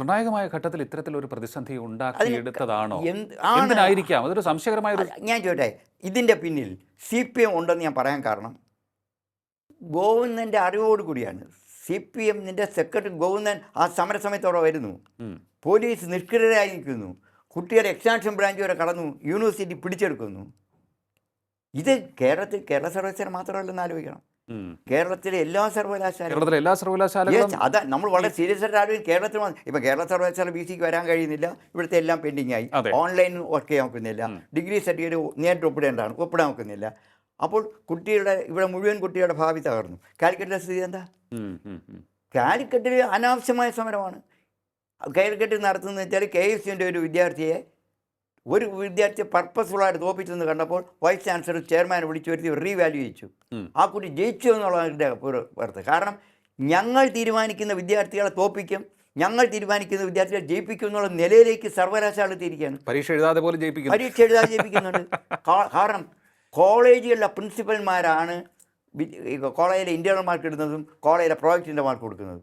നിർണായകമായ ഘട്ടത്തിൽ ഇത്തരത്തിലൊരു പ്രതിസന്ധി ഉണ്ടാക്കിയെടുത്തതാണോ എന്തിനായിരിക്കാം? അതൊരു സംശയകരമായ ഞാൻ ചോട്ടെ ഇതിന്റെ പിന്നിൽ സി പി എം ഉണ്ടെന്ന് ഞാൻ പറയാൻ കാരണം ഗോവിന്ദന്റെ അറിവോടുകൂടിയാണ് സി പി എമ്മിന്റെ സെക്രട്ടറി ഗോവിന്ദൻ ആ സമരസമയത്തോടെ വരുന്നു. പോലീസ് നിഷ്ക്രിയരായിരിക്കുന്നു. കുട്ടികളെ എക്സാൻഷൻ ബ്രാഞ്ച് വരെ കടന്നു യൂണിവേഴ്സിറ്റി പിടിച്ചെടുക്കുന്നു. ഇത് കേരളത്തിൽ കേരള സർവീസിന് മാത്രമല്ലെന്ന് ആലോചിക്കണം. കേരളത്തിലെ എല്ലാ സർവകലാശാലയും കേരളത്തിലെ എല്ലാ സർവകലാശാലകളും അത് നമ്മൾ വളരെ സീരിയസ് ആയിട്ട് ആരും കേരളത്തിൽ ഇപ്പൊ കേരള സർവകലാശാല ബി സിക്ക് വരാൻ കഴിയുന്നില്ല. ഇവിടുത്തെ എല്ലാം പെൻഡിങ് ആയി. ഓൺലൈൻ വർക്ക് ചെയ്യാൻ നോക്കുന്നില്ല ഡിഗ്രി സർട്ടിഫിക്കറ്റ് നേരിട്ട് ഒപ്പിടേണ്ടതാണ്. ഒപ്പിടാൻ നോക്കുന്നില്ല അപ്പോൾ കുട്ടിയുടെ ഇവിടെ മുഴുവൻ കുട്ടിയുടെ ഭാവി തകർന്നു. കാലിക്കറ്റിലെ സ്ഥിതി എന്താ. കാലിക്കറ്റിൽ അനാവശ്യമായ സമരമാണ്. കാലിക്കറ്റിൽ നടത്തുന്നത് വെച്ചാൽ കെ എസ് സിന്റെ ഒരു വിദ്യാർത്ഥിയെ ഒരു വിദ്യാർത്ഥിയെ പർപ്പസ്ഫുള്ളായിട്ട് തോപ്പിച്ചെന്ന് കണ്ടപ്പോൾ വൈസ് ചാൻസലർ ചെയർമാനെ വിളിച്ചു വരുത്തി റീവാല്യൂ ചെയ്യിച്ചു. ആ കുട്ടി ജയിച്ചു എന്നുള്ളതിന്റെ പുറത്ത് കാരണം ഞങ്ങൾ തീരുമാനിക്കുന്ന വിദ്യാർത്ഥികളെ തോപ്പിക്കും ഞങ്ങൾ തീരുമാനിക്കുന്ന വിദ്യാർത്ഥികളെ ജയിപ്പിക്കും എന്നുള്ള നിലയിലേക്ക് സർവകലാശാല എത്തിയിരിക്കുകയാണ്. പരീക്ഷ എഴുതാതെ പോലും ജയിപ്പിക്കും പരീക്ഷ എഴുതാതെ ജയിപ്പിക്കുന്നുണ്ട്. കാരണം കോളേജുകളിലെ പ്രിൻസിപ്പൽമാരാണ് കോളേജിലെ ഇന്റേണൽ മാർക്ക് ഇടുന്നതും കോളേജിലെ പ്രോജക്റ്റിന്റെ മാർക്ക് കൊടുക്കുന്നതും.